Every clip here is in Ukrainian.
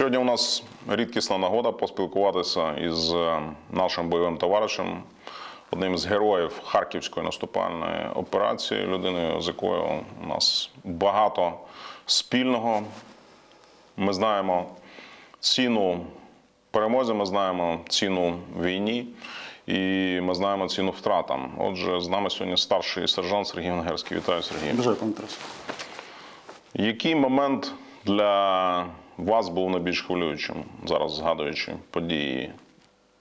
Сьогодні у нас рідкісна нагода поспілкуватися із е, нашим бойовим товаришем, одним з героїв Харківської наступальної операції, людиною, з якою у нас багато спільного. Ми знаємо ціну перемозі, ми знаємо ціну війні і ми знаємо ціну втратам. Отже, з нами сьогодні старший сержант Сергій Венгерський. Вітаю, Сергій. Бажаю, пане Тарасе. Який момент для вас був найбільш хвилюючим, зараз згадуючи події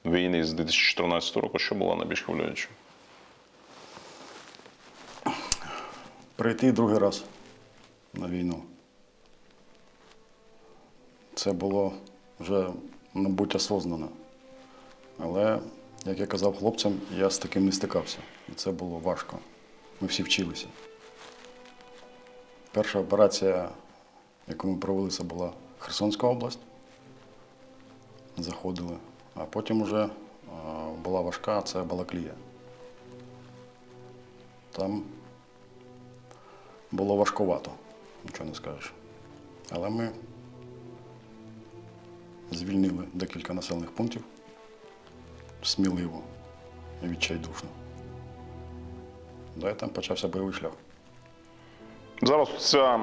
війни з 2014 року, що було найбільш хвилюючим? Прийти другий раз на війну. Це було вже, мабуть, осознано. Але, як я казав хлопцям, я з таким не стикався. І це було важко. Ми всі вчилися. Перша операція, яку ми провели, це була Херсонська область. Заходили. А потім вже була важка, це Балаклія. Там було важкувато, нічого не скажеш. Але ми звільнили декілька населених пунктів сміливо і відчайдушно. Да, і там почався бойовий шлях. Зараз ця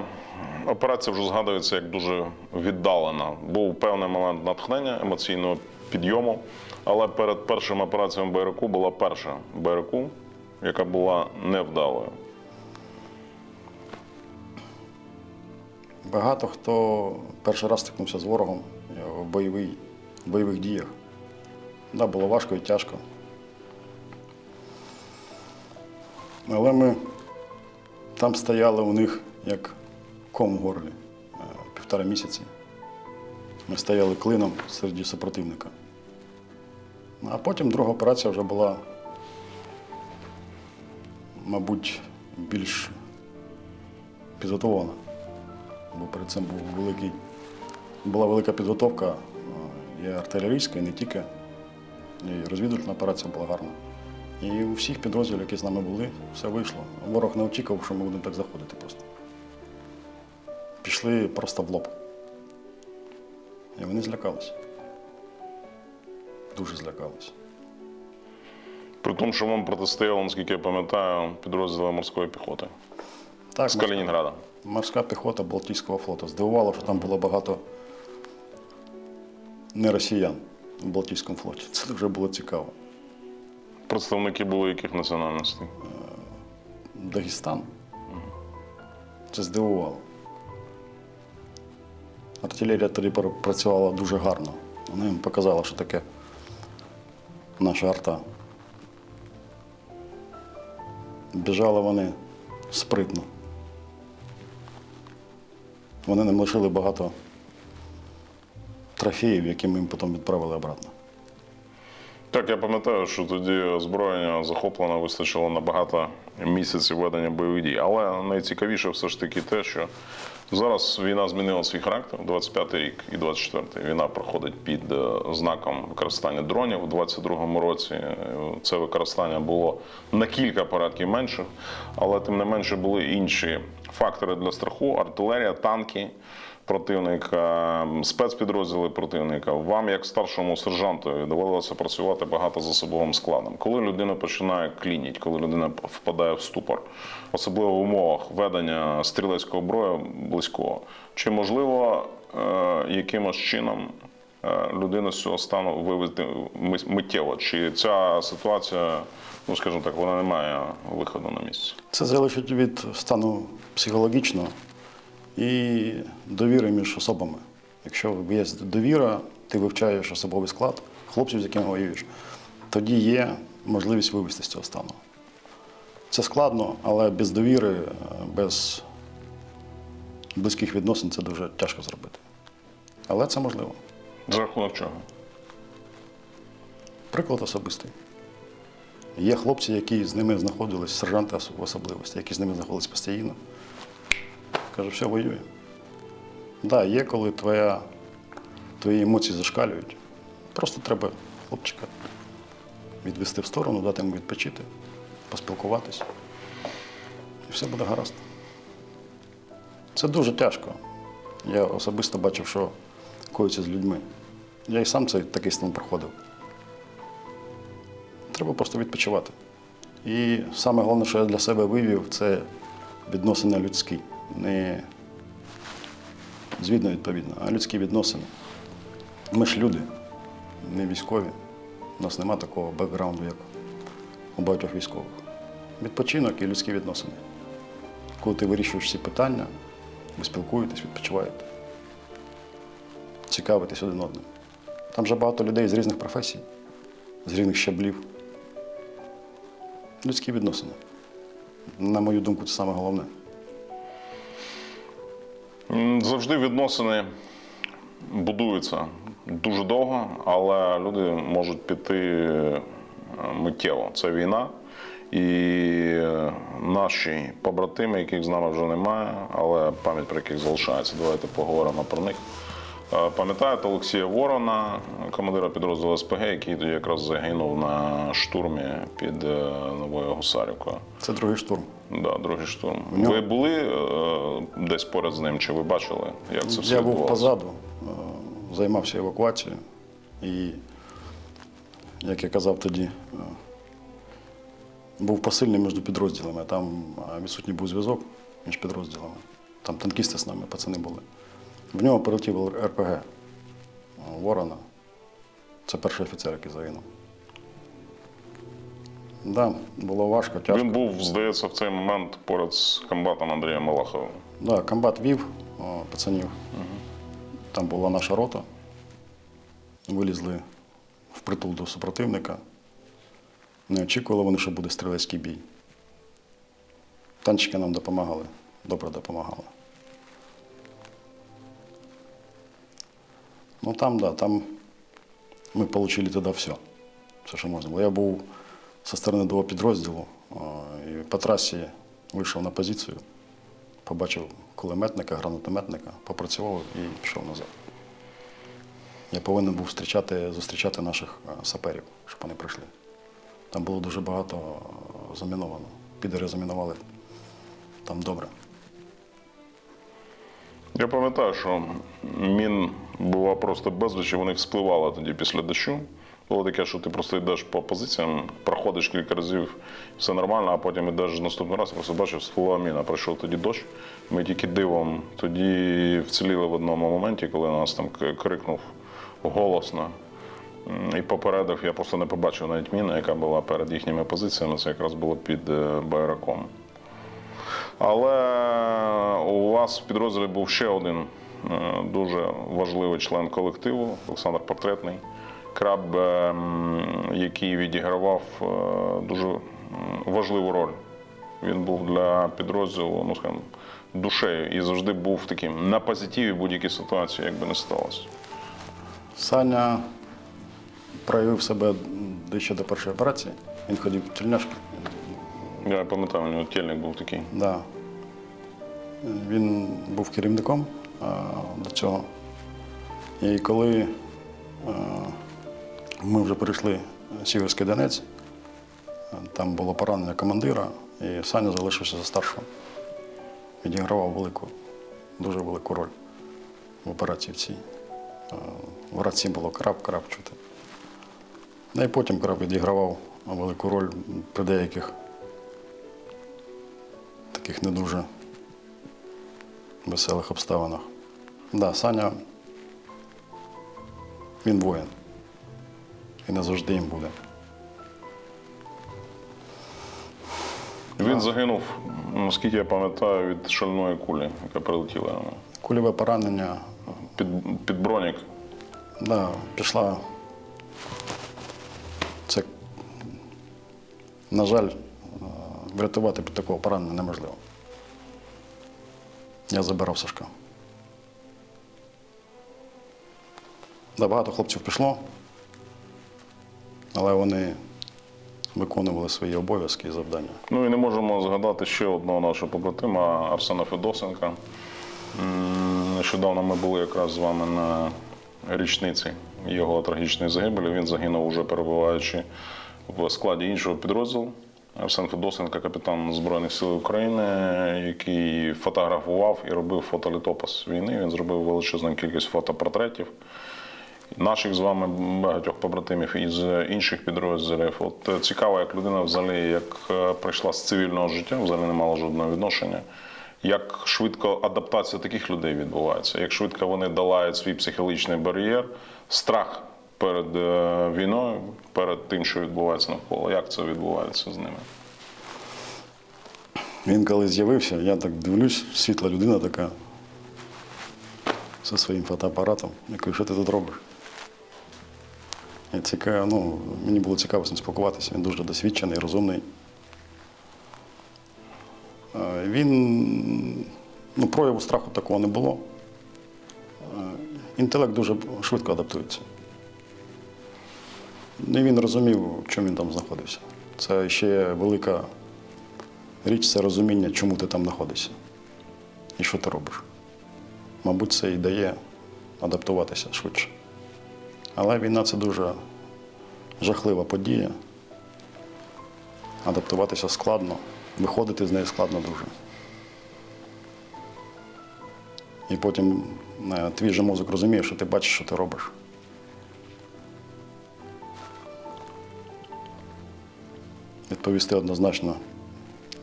операція вже згадується як дуже віддалена. Був певний момент натхнення, емоційного підйому. Але перед першим операціями Байраку була перша Байраку, яка була невдалою. Багато хто перший раз стикнувся з ворогом в бойовий, в бойових діях. Да, було важко і тяжко. Але ми там стояли у них як ком в горлі е, півтора місяці. Ми стояли клином серед супротивника. Ну, А потім друга операція вже була, мабуть, більш підготовлена бо перед цим був великий, була велика підготовка е, і артилерійська, і не тільки. І розвідувальна операція була гарна. І у всіх підрозділів, які з нами були, все вийшло. Ворог не очікував, що ми будемо так заходити просто. Пішли просто в лоб. І вони злякалися. Дуже злякалися. При тому, що вам протистояло, наскільки я пам'ятаю, підрозділи морської піхоти Так, з Калінінграда. Морська піхота Балтійського флоту. Здивувало, що там було багато не росіян у Балтійському флоті. Це дуже було цікаво. Представники були яких національностей? Дагестан. Це здивувало. Артилерія тоді працювала дуже гарно. Вона їм показала, що таке наша арта. Біжали вони спритно. Вони нам лишили багато трофеїв, які ми їм потім відправили обратно. Так, я пам'ятаю, що тоді озброєння захоплено вистачило на багато місяців ведення бойових дій. Але найцікавіше все ж таки те, що зараз війна змінила свій характер. 25-й рік і 24-й війна проходить під е, знаком використання дронів. У 22-му році е, це використання було на кілька порядків менше, але тим не менше були інші фактори для страху: артилерія, танки противника, спецпідрозділи противника. Вам, як старшому сержанту, доводилося працювати багато за особовим складом. Коли людина починає клініть, коли людина впадає в ступор, особливо в умовах ведення стрілецького бою близького, чи можливо е, якимось чином е, людину з цього стану вивести мис- миттєво? Чи ця ситуація, ну скажімо так, вона не має виходу на місце? Це залежить від стану психологічного і довіри між особами. Якщо є довіра, ти вивчаєш особовий склад хлопців, з якими воюєш, тоді є можливість вивести з цього стану. Це складно, але без довіри, е, без близьких відносин це дуже тяжко зробити. Але це можливо. За рахунок чого? Приклад особистий. Є хлопці, які з ними знаходились, сержанти в особливості, які з ними знаходились постійно. Каже, все, воює. Да, є, коли твоя, твої емоції зашкалюють. Просто треба хлопчика відвести в сторону, дати йому відпочити, поспілкуватись. І все буде гаразд. Це дуже тяжко. Я особисто бачив, що спілкуються з людьми. Я і сам цей такий стан проходив. Треба просто відпочивати. І саме головне, що я для себе вивів, це відносини людські. Не звідно відповідно, а людські відносини. Ми ж люди, не військові. У нас нема такого бекграунду, як у багатьох військових. Відпочинок і людські відносини. Коли ти вирішуєш ці питання, ви спілкуєтесь, відпочиваєте, цікавитесь один одним. Там вже багато людей з різних професій, з різних щаблів. Людські відносини. На мою думку, це саме головне. Завжди відносини будуються дуже довго, але люди можуть піти е, миттєво. Це війна. І е, наші побратими, яких з нами вже немає, але пам'ять про яких залишається. Давайте поговоримо про них. Е, Пам'ятаєте Олексія Ворона, командира підрозділу СПГ, який тоді якраз загинув на штурмі під е, Новою Гусарівкою. Це другий штурм. Да, другий штурм. нього- Ви були е, десь поряд з ним, чи ви бачили, як це все Я був позаду, займався евакуацією. І, як я казав тоді, був посильний між підрозділами. Там відсутній був зв'язок між підрозділами. Там танкісти з нами, пацани були. В нього прилетів РПГ Ворона. Це перший офіцер, який загинув. Так, да, було важко, тяжко. Він був, здається, в цей момент поряд з комбатом Андрієм Малаховим. Да, комбат вів о, пацанів. Там була наша рота. Вилізли впритул до супротивника. Не очікували вони, що буде стрілецький бій. Танчики нам допомагали, добре допомагали. Ну там, да, там ми отримали тоді все. Все, що можна було. Я був зі сторони до підрозділу і по трасі вийшов на позицію побачив кулеметника, гранатометника, попрацював і пішов назад. Я повинен був зустрічати, зустрічати наших саперів, щоб вони прийшли. Там було дуже багато заміновано. Підери замінували там добре. Я пам'ятаю, що мін була просто безліч, вони вспливали тоді після дощу. Було таке, що ти просто йдеш по позиціям, проходиш кілька разів, все нормально, а потім йдеш наступний раз, просто бачив, сплила міна. Прийшов тоді дощ. Ми тільки дивом тоді вціліли в одному моменті, коли нас там крикнув голосно. І попередив, я просто не побачив навіть міну, яка була перед їхніми позиціями. Це якраз було під е, байраком. Але у вас в підрозділі був ще один е, дуже важливий член колективу Олександр Портретний, краб, е, який відігравав е, дуже важливу роль. Він був для підрозділу, ну скажімо, душею і завжди був таким на позитиві будь-якій ситуації, як би не сталося. Саня проявив себе дещо до першої операції. Він ходив в тільняшки. Я пам'ятаю, у нього тільник був такий. Да. Він був керівником а, до цього. І коли а, ми вже перейшли Сіверський Донець, там було поранення командира, і Саня залишився за старшим. Відігравав велику, дуже велику роль в операції в цій. В раці було краб, краб чути. Ну і потім краб відігравав велику роль при деяких таких не дуже веселих обставинах. Да, Саня, він воїн. І не завжди їм буде. Він загинув, наскільки я пам'ятаю, від шальної кулі, яка прилетіла йому. Кульове поранення, Під, під бронік. да, пішла. Це, на жаль, врятувати під такого поранення неможливо. Я забирав Сашка. Да, багато хлопців пішло, але вони виконували свої обов'язки і завдання. Ну і не можемо згадати ще одного нашого побратима Арсена Федосенка. Нещодавно ми були якраз з вами на річниці його трагічної загибелі. Він загинув уже перебуваючи в складі іншого підрозділу. Арсен Федосенко, капітан Збройних сил України, який фотографував і робив фотолітопис війни. Він зробив величезну кількість фотопортретів наших з вами багатьох побратимів із інших підрозділів. От е, цікаво, як людина взагалі як е, прийшла з цивільного життя, взагалі не мала жодного відношення. Як швидко адаптація таких людей відбувається, як швидко вони долають свій психологічний бар'єр, страх перед е, війною, перед тим, що відбувається навколо. Як це відбувається з ними? Він коли з'явився, я так дивлюсь, світла людина така зі своїм фотоапаратом. Я кажу, що ти тут робиш? Я цікаво, ну, мені було цікаво з ним спілкуватися. Він дуже досвідчений, розумний. Е, Він ну, прояву страху такого не було. Е, Інтелект дуже швидко адаптується. Ну, і він розумів, в чому він там знаходився. Це ще велика річ це розуміння, чому ти там знаходишся і що ти робиш. Мабуть, це і дає адаптуватися швидше. Але війна це дуже жахлива подія. Адаптуватися складно, виходити з неї складно дуже. І потім е, твій же мозок розуміє, що ти бачиш, що ти робиш. Відповісти однозначно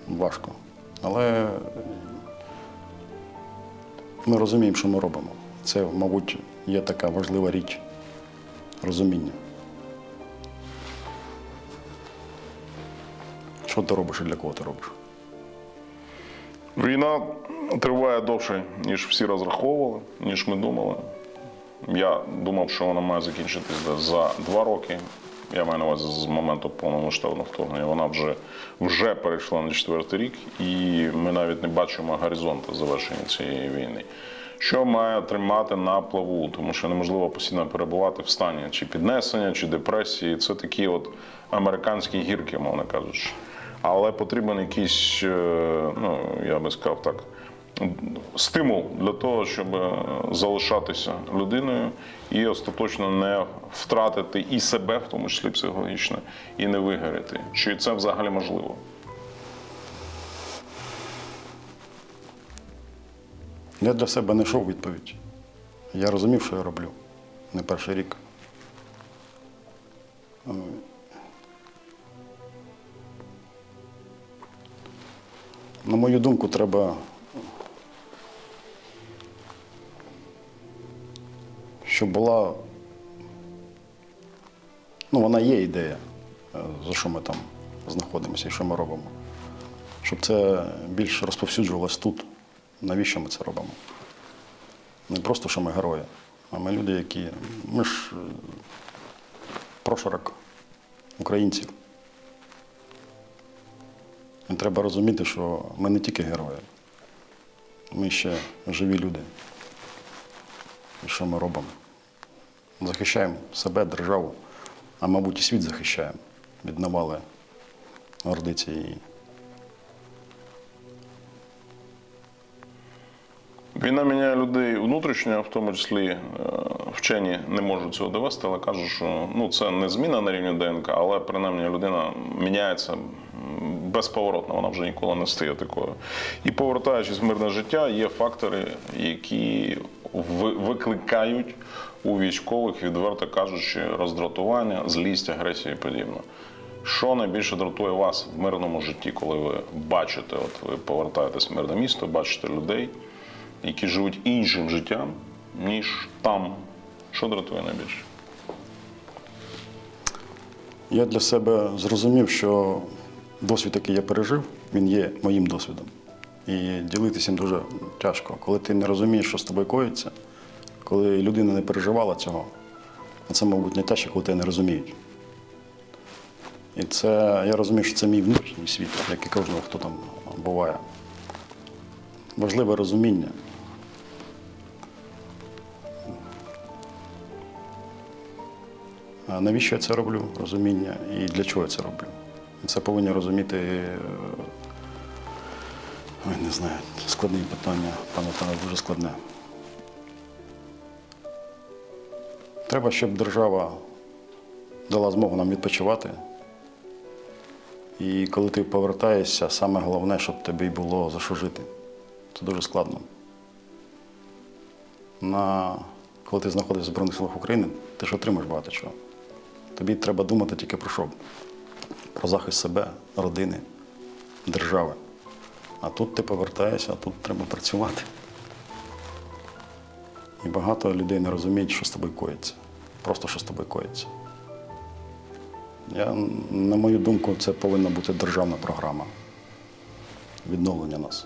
важко. Але ми розуміємо, що ми робимо. Це, мабуть, є така важлива річ розуміння. Що ти робиш і для кого ти робиш? Війна триває довше, ніж всі розраховували, ніж ми думали. Я думав, що вона має закінчитись за два роки. Я маю на увазі з моменту повномасштабного вторгнення. Вона вже, вже перейшла на четвертий рік, і ми навіть не бачимо горизонту завершення цієї війни. Що має тримати на плаву, тому що неможливо постійно перебувати в стані чи піднесення, чи депресії. Це такі от американські гірки, мовно кажучи. Але потрібен якийсь, е, ну я би сказав так, стимул для того, щоб е, залишатися людиною і остаточно не втратити і себе, в тому числі психологічно, і не вигоріти. Чи це взагалі можливо? Я для себе знайшов відповідь. Я розумів, що я роблю не перший рік. Е, На мою думку, треба, щоб була, ну, вона є ідея, е, за що ми там знаходимося і що ми робимо. Щоб це більш розповсюджувалось тут. Навіщо ми це робимо? Не просто, що ми герої, а ми люди, які. Ми ж е, прошарок українців. І треба розуміти, що ми не тільки герої, ми ще живі люди. І що ми робимо? Захищаємо себе, державу, а мабуть, і світ захищаємо від навали орди цієї. Війна міняє людей внутрішньо, в тому числі е, вчені не можуть цього довести, але кажуть, що ну, це не зміна на рівні ДНК, але принаймні людина міняється безповоротно, вона вже ніколи не стає такою. І повертаючись в мирне життя, є фактори, які викликають у військових, відверто кажучи, роздратування, злість, агресію і подібне. Що найбільше дратує вас в мирному житті, коли ви бачите, от ви повертаєтесь в мирне місто, бачите людей, які живуть іншим життям, ніж там. Що дратує найбільше? Я для себе зрозумів, що досвід, який я пережив, він є моїм досвідом. І ділитися їм дуже тяжко. Коли ти не розумієш, що з тобою коїться, коли людина не переживала цього, це, мабуть, не тяжче, коли тебе не розуміють. І це я розумію, що це мій внутрішній світ, як і кожного, хто там буває. Важливе розуміння. А навіщо я це роблю? Розуміння і для чого я це роблю? Це повинні розуміти. е, Ой, не знаю, складне питання, пане Тане, дуже складне. Треба, щоб держава дала змогу нам відпочивати, І коли ти повертаєшся, саме головне, щоб тобі було за що жити. Це дуже складно. На... Коли ти знаходишся в Збройних силах України, ти ж отримаєш багато чого. Тобі треба думати тільки про що? Про захист себе, родини, держави. А тут ти повертаєшся, а тут треба працювати. І багато людей не розуміють, що з тобою коїться. Просто що з тобою коїться. Я, на мою думку, це повинна бути державна програма відновлення нас.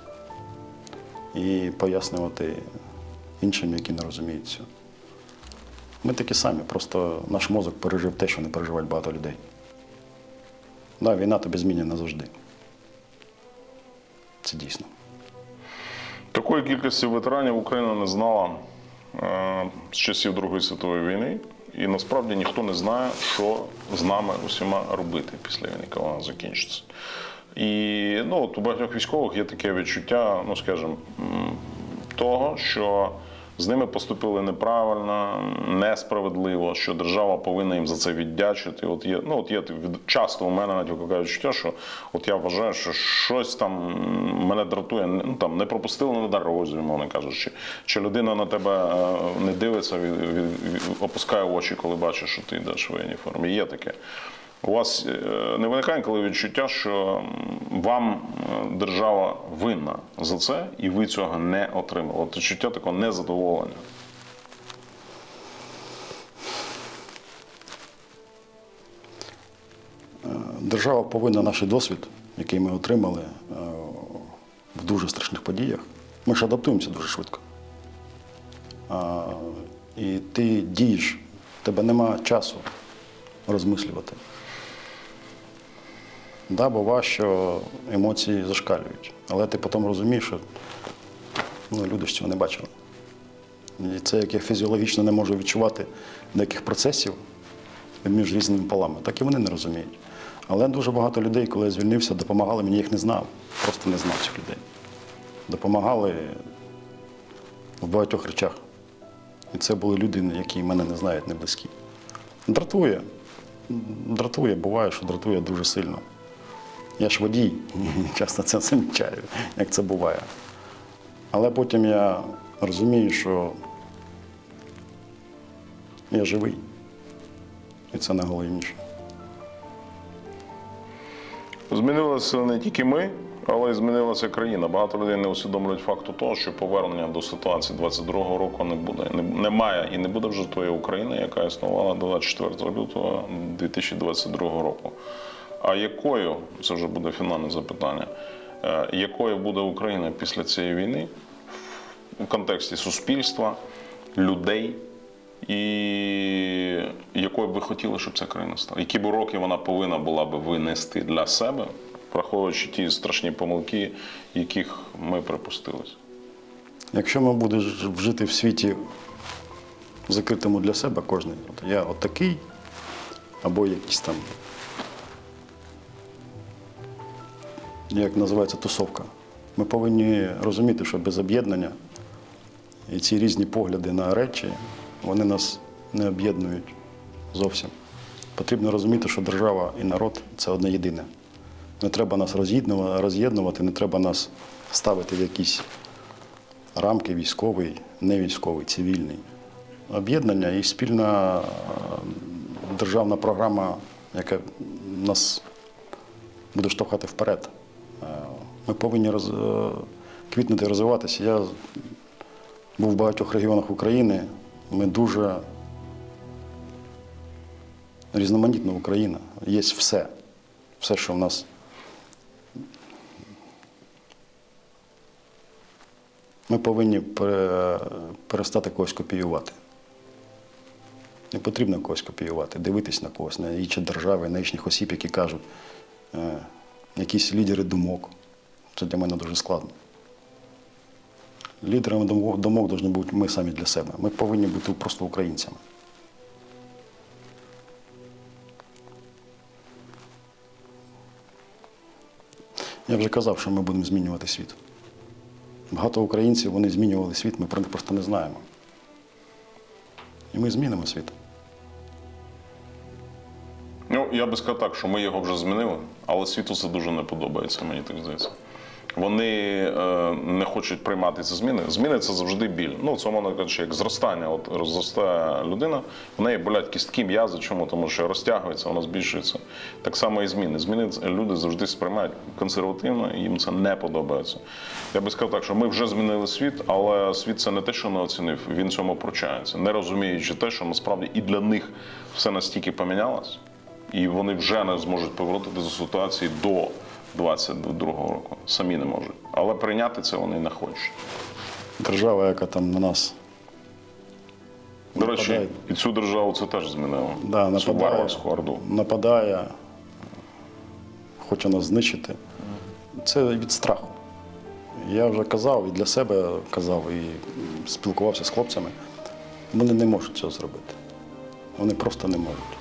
І пояснювати іншим, які не розуміють цього. Ми такі самі, просто наш мозок пережив те, що не переживають багато людей. Да, війна тобі змінює назавжди. Це дійсно. Такої кількості ветеранів Україна не знала е, з часів Другої світової війни. І насправді ніхто не знає, що з нами усіма робити після війни, коли вона закінчиться. І ну, от у багатьох військових є таке відчуття, ну скажімо, того, що з ними поступили неправильно, несправедливо, що держава повинна їм за це віддячити. От є, ну от є часто у мене навіть відчуття, що от я вважаю, що щось там мене дратує, ну там не пропустили на дорозі, мовно кажучи, чи людина на тебе е, не дивиться, від, від, від- опускає очі, коли бачить, що ти йдеш в воєнній формі. Є таке. У вас е, не виникає коли відчуття, що вам е, держава винна за це, і ви цього не отримали. От відчуття такого незадоволення. Держава повинна наш досвід, який ми отримали е, в дуже страшних подіях. Ми ж адаптуємося дуже швидко. І ти дієш, тебе нема часу розмислювати. Да, бува, що емоції зашкалюють, але ти потім розумієш, що ну, люди ж цього не бачили. І це як я фізіологічно не можу відчувати деяких процесів між різними полами, так і вони не розуміють. Але дуже багато людей, коли я звільнився, допомагали мені, їх не знав, просто не знав цих людей. Допомагали в багатьох речах. І це були люди, які мене не знають, не близькі. Дратує. Дратує, буває, що дратує дуже сильно. Я ж водій, часто це замічаю, як це буває. Але потім я розумію, що я живий. І це найголовніше. Змінилися не тільки ми, але й змінилася країна. Багато людей не усвідомлюють факту того, що повернення до ситуації 22-го року не буде. Немає і не буде вже тої України, яка існувала до 24 лютого 2022 року. А якою це вже буде фінальне запитання? е, Якою буде Україна після цієї війни у контексті суспільства, людей, і якою б ви хотіли, щоб ця країна стала? Які б уроки вона повинна була би винести для себе, враховуючи ті страшні помилки, яких ми припустилися? Якщо ми будемо жити в світі закритому для себе кожен, я от такий, або якийсь там, як називається тусовка. Ми повинні розуміти, що без об'єднання і ці різні погляди на речі, вони нас не об'єднують зовсім. Потрібно розуміти, що держава і народ це одне єдине. Не треба нас роз'єднувати, не треба нас ставити в якісь рамки військовий, невійськовий, цивільний. Об'єднання і спільна е, державна програма, яка нас буде штовхати вперед. Ми повинні роз... е, квітнути розвиватися. Я був в багатьох регіонах України. Ми дуже різноманітна Україна. Є все. Все, що в нас Ми повинні перестати когось копіювати. Не потрібно когось копіювати, дивитись на когось, на інші держави, на їхніх осіб, які кажуть, е, якісь лідери думок. Це для мене дуже складно. Лідерами думок повинні бути ми самі для себе. Ми повинні бути просто українцями. Я вже казав, що ми будемо змінювати світ. Багато українців вони змінювали світ, ми про них просто не знаємо. І ми змінимо світ. Ну, я би сказав так, що ми його вже змінили, але світу це дуже не подобається, мені так здається. Вони е, не хочуть приймати ці зміни. Зміни це завжди біль. Ну, це мовно кажучи, як зростання. От розростає людина, в неї болять кістки, м'язи. Чому? Тому що розтягується, вона збільшується. Так само і зміни. Зміни люди завжди сприймають консервативно, їм це не подобається. Я би сказав так, що ми вже змінили світ, але світ це не те, що не оцінив, він цьому пручається, не розуміючи те, що насправді і для них все настільки помінялось, і вони вже не зможуть повернутися до ситуації до 22-го року. Самі не можуть. Але прийняти це вони не хочуть. Держава, яка там на нас До речі, і цю державу це теж змінило. да, нападає, варварську орду. нападає, хоче нас знищити. Це від страху. Я вже казав і для себе казав, і спілкувався з хлопцями. Вони не можуть цього зробити. Вони просто не можуть.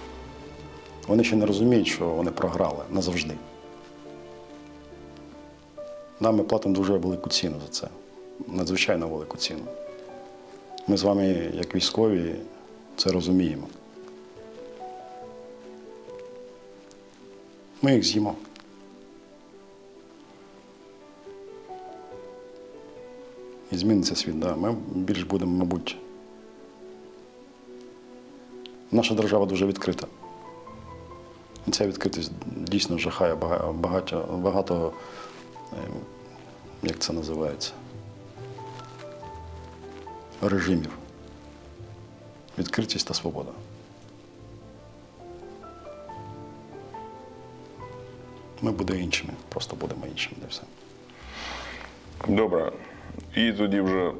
Вони ще не розуміють, що вони програли назавжди. Да, ми платимо дуже велику ціну за це. Надзвичайно велику ціну. Ми з вами, як військові, це розуміємо. Ми їх з'їмо. І зміниться світ, да. Ми більш будемо, мабуть. Наша держава дуже відкрита. І ця відкритість дійсно жахає багато, багато як це називається? Режимів. Відкритість та свобода. Ми будемо іншими, просто будемо іншими, де все. Добре. І тоді вже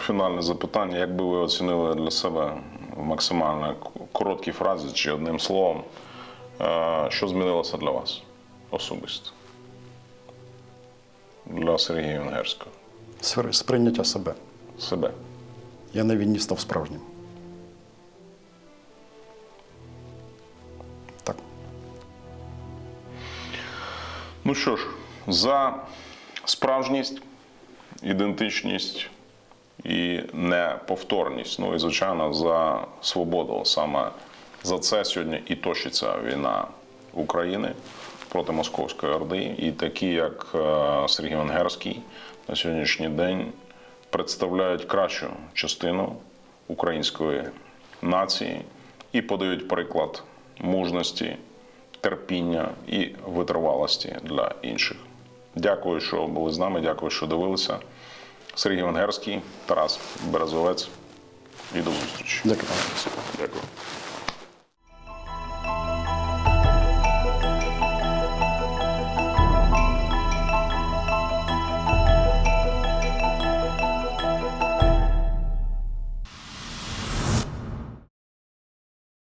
фінальне запитання. Як би ви оцінили для себе в максимально короткій фразі чи одним словом, е, що змінилося для вас особисто? Для Сергія Венгерського. Свер- Сприйняття себе. Себе. Я на війні став справжнім. Так. Ну що ж, за справжність, ідентичність і неповторність. Ну і звичайно за свободу. Саме за це сьогодні і точиться війна України проти Московської Орди. І такі, як е, Сергій Венгерський, на сьогоднішній день представляють кращу частину української нації і подають приклад мужності, терпіння і витривалості для інших. Дякую, що були з нами. Дякую, що дивилися. Сергій Венгерський, Тарас Березовець. І до зустрічі. Дякую, Дякую.